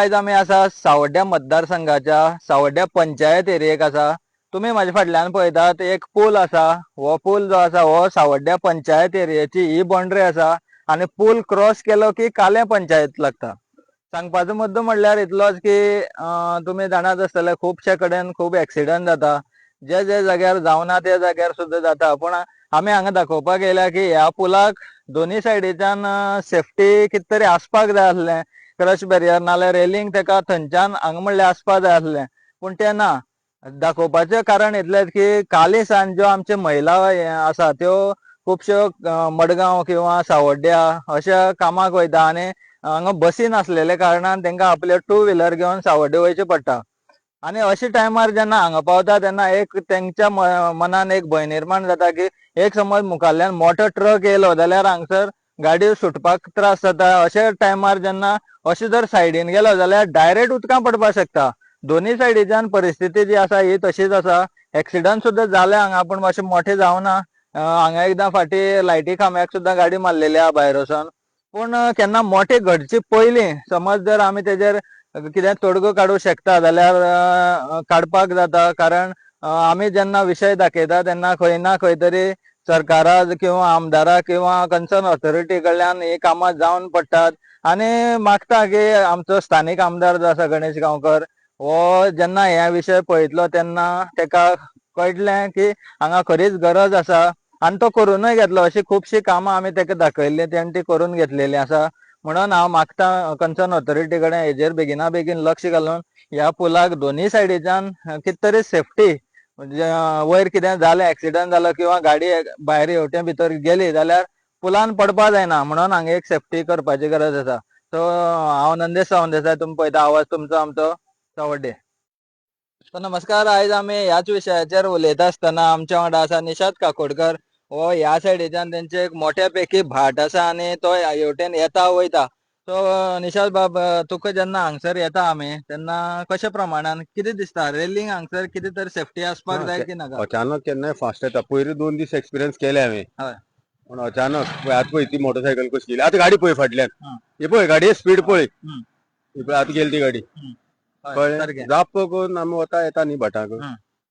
आयज आमी आसा सावड्ड्या मतदारसंघाच्या सावड्ड्या पंचायत एरियेक आसा तुम्ही माझ्या फाटल्यान पळयतात एक पूल आसा हो पूल जो आसा हो सावड्ड्या पंचायत एरियेची ही बाउंड्री आसा आणि पूल क्रॉस केलो की काले पंचायत लागता. सांगपाचो मुद्दो म्हणल्यार इतलोच की तुमी तुम्ही आसतले खुबशे कडेन खूब एक्सिडंट जाता. जे जे जाग्यार जावना त्या जाग्यार सुद्धा जाता. पण आमी हांगा दाखोवपाक येयल्या की ह्या पुलाक दोन्ही सायडीच्यान सेफ्टी कित तरी आसपाक जाय आसलें. क्रश बॅरियर नाल्यार रेलिंग तेका थंयच्यान हांगा म्हणल्यार आसपा जाय आसलें. पूण तें ना दाखोवपाचें कारण इतलेंच की काली सांज ज्यो आमच्यो महिला हे आसा त्यो खुबश्यो मडगांव किंवा सावड्ड्या अशा कामाक वयता आनी हांगा बसी नासलेल्या कारणान तेंकां आपले टू व्हिलर घेवन सावड्डे वयचें पडटा. आनी अशे टायमार जेन्ना हांगा पावता तेन्ना एक तेंच्या मनान एक भंय निर्माण जाता की एक समज मुखाल्ल्यान मोठो ट्रक येयलो जाल्यार हांगसर गाडयो सुटपाक त्रास जाता अशे टायमार जेन्ना अशें जर सायडीन गेलो जाल्यार डायरेक्ट उदकां पडपाक शकता. दोन्ही सायडीच्यान परिस्थिती जी आसा ही तशीच आसा. एक्सिडंट सुद्दां जाले हांगा पूण मातशें मोठे जावना. हांगा एकदां फाटी लायटी खांब्याक सुद्दां गाडी मारलेली आहा भायर वचोन पूण केन्ना मोठे घडचे पयलीं समज जर आमी तेजेर कितें तोडगो काडूं शकता जाल्यार काडपाक जाता. कारण आमी जेन्ना विशय दाखयता तेन्ना खंय ना खंय तरी सरकारा किंवा आमदारा किंवा कन्सर्न ऑथॉरिटी कडल्यान ही कामां जावन पडटात आनी मागता की आमचो स्थानीक आमदार जो आसा गणेश गांवकर हो जेन्ना ह्या विशय पळयतलो तेन्ना तेका कळटलें की हांगा खरीच गरज आसा. आनी तो करूनय घेतलो. अशी खुबशीं कामां आमी तेका दाखयल्ली तेणें ती करून घेतलेली आसा. म्हणून हांव मागता कन्सर्न ऑथॉरिटी कडेन हेजेर बेगिना बेगीन लक्ष घालून ह्या पुलाक दोनी सायडीच्यान कित तरी सेफ्टी म्हणजे वयर कितें जालें एक्सिडंट जालो किंवा गाडी भायर हेवटेन भितर गेली जाल्यार पुलान पडपा जायना म्हणून हांगा एक सेफ्टी करपाची गरज आसा. सो हांव नंदेश सावंत तुमी पळयता आवाज तुमचो आमचो सावड्डे. सो नमस्कार आयज आमी ह्याच विशयाचेर उलयता आसतना आमच्या वांगडा आसा निशाद काकोडकर. हो ह्या सायडीच्यान तेंचे एक मोठ्या पैकी भाट आसा आनी तो हेवटेन येता वयता. सो निशाद बाब तुका जेन्ना हांगसर येता आमी तेन्ना कशा प्रमाणान कितें दिसता? रेलिंग हांगसर कितें तरी सेफ्टी आसपाक जाय की नाका? अचानक केन्नाय फास्ट येता. पयलीं दोन दीस एक्सपिरियन्स केले हांवें हय. पण अचानक पळय आतां पळय ती मोटरसायकल कशी गेली. आतां गाडी पळय फाटल्यान. हा. पळय गाडी स्पीड पळय पळय आतां गेली ती गाडी. कळ्ळें जाप करून आमी वता येता न्ही भटाक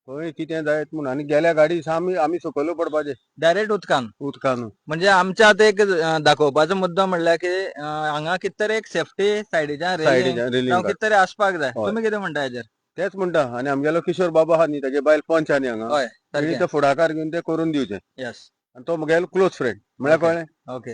हं. खंय कितें जायत म्हूण आनी गेल्या गाडी आमी आमी सकयल पडपाचे डायरेक्ट उदकान उदकान म्हणजे आमच्या आतां एक दाखोवपाचो मुद्दो म्हणल्यार की हांगा कितें तरी एक सेफ्टी सायडीच्यान रेलिंग कितें तरी आसपाक जाय हय. तुमी कितें म्हणटा हेजेर तेच म्हणटा आनी आमगेलो किशोर बाबा आहा न्ही ताजे बायल पंच आहा न्ही हांगा हय तेणी ते फुडाकार घेवन ते करून दिवचे यस आनी तो म्हगेलो क्लोज फ्रेंड म्हळ्यार. कळ्ळें ओके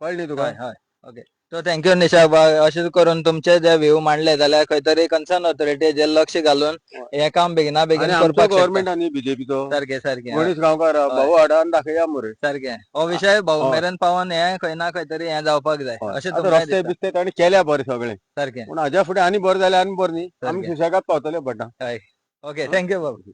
कळ्ळें न्ही तुका? हय हय. ओके सो थँक्यू निशा बा अशें करून तुमचे जे व्ह्यू मांडले जाल्यार खंय तरी कन्सर्न ऑथॉरिटी जे लक्ष घालून हे. काम बेगिना बेगीन करपाक न्ही बीजेपीचो सारकें सारकें हय, गणेश गांवकार भाऊ हाडा आनी दाखया मरे सारकें हो विशय भाऊ हय. मेरेन पावोन हे खंय ना खंय तरी हे जावपाक जाय. अशें आतां तुमकां रस्ते. बिस्ते ताणी केल्या बरें सगळें. सारकें पूण हाज्या फुडें आनी बरें जाल्यार आनी बरें न्ही. आमी. सुशेगाद पावतले भटा ओके थँक्यू बाबू